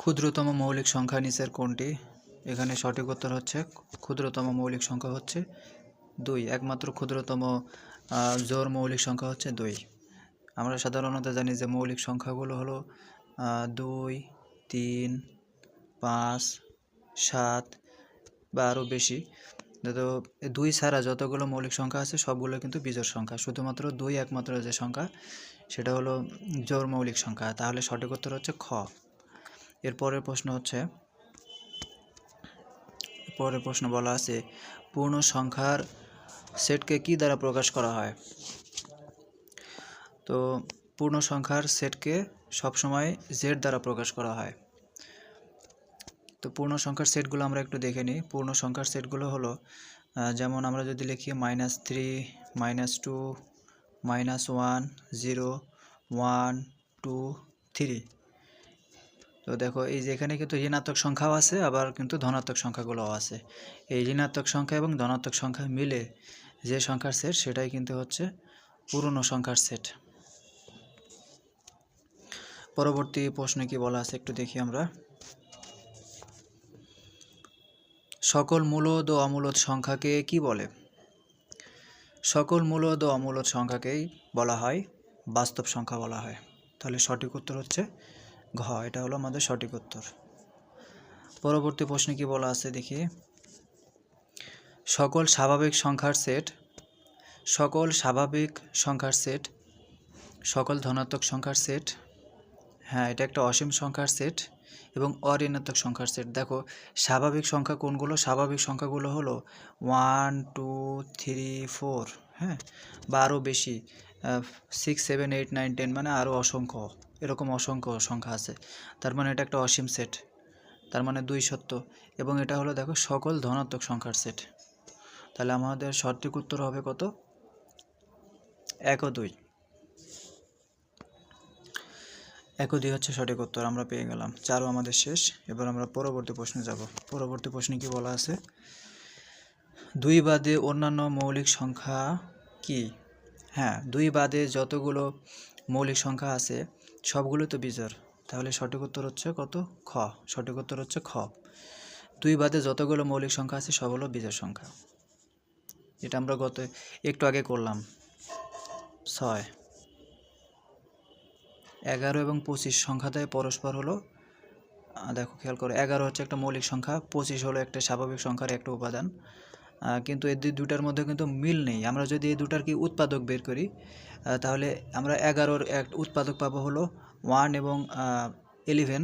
ক্ষুদ্রতম মৌলিক সংখ্যা নিচের কোনটি? এখানে সঠিক উত্তর হচ্ছে ক্ষুদ্রতম মৌলিক সংখ্যা হচ্ছে দুই। একমাত্র ক্ষুদ্রতম জোর মৌলিক সংখ্যা হচ্ছে দুই। আমরা সাধারণত জানি যে মৌলিক সংখ্যাগুলো হলো দুই, তিন, পাঁচ, সাত বা আরও বেশি। তো দুই ছাড়া যতগুলো মৌলিক সংখ্যা আছে, সবগুলো কিন্তু বিজোড় সংখ্যা। শুধুমাত্র দুই একমাত্র যে সংখ্যা, সেটা হলো জোর মৌলিক সংখ্যা। তাহলে সঠিক উত্তর হচ্ছে খ। এরপরের প্রশ্ন হচ্ছে পরের প্রশ্ন বলা আছে, পূর্ণ সংখ্যার সেটকে কি দ্বারা প্রকাশ করা হয়? তো পূর্ণ সংখ্যার সেটকে সবসময় জেড দ্বারা প্রকাশ করা হয়। তো পূর্ণ সংখ্যার সেটগুলো আমরা একটু দেখে নিই। পূর্ণ সংখ্যার সেটগুলো হলো যেমন আমরা যদি লিখি minus three minus two minus one zero one two three তো দেখো, এই যে এখানে কিন্তু ঋণাত্মক সংখ্যাও আছে, আবার কিন্তু ধনাত্মক সংখ্যাগুলোও আছে। এই ঋণাত্মক সংখ্যা এবং ধনাত্মক সংখ্যা মিলে যে সংখ্যার সেট সেটাই কিন্তু হচ্ছে পুরনো সংখ্যার সেট পরবর্তী প্রশ্নে কি বলা আছে একটু দেখি আমরা। সকল মূলদ ও অমূলদ সংখ্যাকে কি বলে? সকল মূলদ ও অমূলদ সংখ্যাকেই বলা হয়, বাস্তব সংখ্যা বলা হয়। তাহলে সঠিক উত্তর হচ্ছে ঘ, এটা হলো আমাদের সঠিক উত্তর। পরবর্তী প্রশ্নে কি বলা আছে দেখি। সকল স্বাভাবিক সংখ্যার সেট, সকল স্বাভাবিক সংখ্যার সেট, সকল ধনাত্মক সংখ্যার সেট হ্যাঁ এটা একটা অসীম সংখ্যার সেট এবং অঋণাত্মক সংখ্যার সেট। দেখো, স্বাভাবিক সংখ্যা কোনগুলো? স্বাভাবিক সংখ্যাগুলো হলো ওয়ান টু থ্রি ফোর হ্যাঁ বা আরও বেশি six seven eight nine ten মানে আরও অসংখ্য। এরকম অসংখ্য সংখ্যা আছে। তার মানে এটা একটা অসীম সেট তার মানে দুই সত্য। এবং এটা হলো দেখো সকল ধনাত্মক সংখ্যার সেট তাহলে আমাদের সঠিক উত্তর হবে কত? এক ও দুই। এক ও দুই হচ্ছে সঠিক উত্তর, আমরা পেয়ে গেলাম। চারও আমাদের শেষ। এবার আমরা পরবর্তী প্রশ্নে যাব। পরবর্তী প্রশ্নে কি বলা আছে? দুই বাদে অন্যান্য মৌলিক সংখ্যা কি? হ্যাঁ দুই বাদে যতগুলো মৌলিক সংখ্যা আছে, সবগুলো তো বিজোড়। তাহলে সঠিক উত্তর হচ্ছে কত? খ। সঠিক উত্তর হচ্ছে খ। দুই বাদে যতগুলো মৌলিক সংখ্যা আছে, সব হলো বিজোড় সংখ্যা। এটা আমরা গত একটু আগে করলাম। ছয়। এগারো এবং পঁচিশ সংখ্যাতে পরস্পর হলো দেখো খেয়াল করো, এগারো হচ্ছে একটা মৌলিক সংখ্যা, পঁচিশ হলো একটা স্বাভাবিক সংখ্যার একটা উপাদান। কিন্তু এই দুটার মধ্যে কিন্তু মিল নেই। আমরা যদি এই দুটার কি উৎপাদক বের করি তাহলে আমরা এগারোর এক উৎপাদক পাবো হলো ওয়ান এবং ইলেভেন